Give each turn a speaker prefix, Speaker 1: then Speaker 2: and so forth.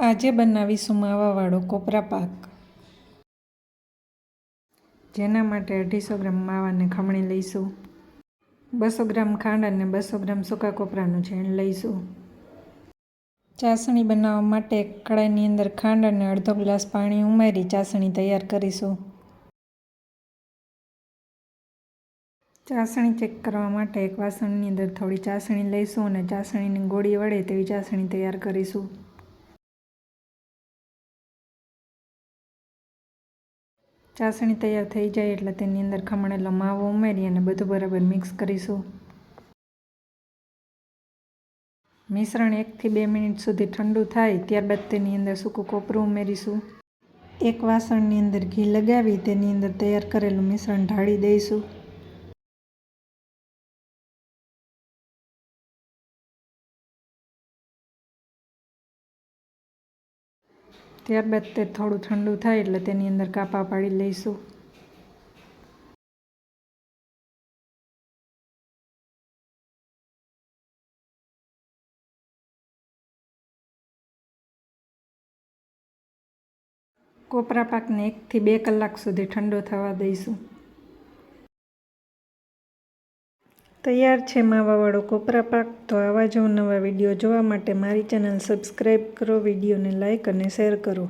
Speaker 1: આજે બનાવીશું માવાવાળો કોપરા પાક. જેના માટે અઢીસો ગ્રામ માવાને ખમણી લઈશું. બસો ગ્રામ ખાંડ અને બસો ગ્રામ સૂકા કોપરાનું છેણ લઈશું. ચાસણી બનાવવા માટે કડાઈની અંદર ખાંડ અને અડધો ગ્લાસ પાણી ઉમેરી ચાસણી તૈયાર કરીશું. ચાસણી ચેક કરવા માટે એક વાસણની અંદર થોડી ચાસણી લઈશું અને ચાસણીની ગોળી વડે તેવી ચાસણી તૈયાર કરીશું. ચાસણી તૈયાર થઈ જાય એટલે તેની અંદર ખમણેલો માવો ઉમેરી અને બધું બરાબર મિક્સ કરીશું. મિશ્રણ એકથી બે મિનિટ સુધી ઠંડુ થાય ત્યારબાદ તેની અંદર સૂકું કોપરું ઉમેરીશું. એક વાસણની અંદર ઘી લગાવી તેની અંદર તૈયાર કરેલું મિશ્રણ ઢાળી દઈશું. ત્યારબાદ તે થોડું ઠંડુ થાય એટલે તેની અંદર કાપા પાડી લઈશું. કોપરા પાકને એકથી બે કલાક સુધી ઠંડો થવા દઈશું. તૈયાર છે માવાવાળો કોપરા પાક, તો આવા જ નવા વીડિયો જોવા માટે મારી ચેનલ સબસ્ક્રાઈબ કરો, વિડીયોને લાઇક અને શેર કરો.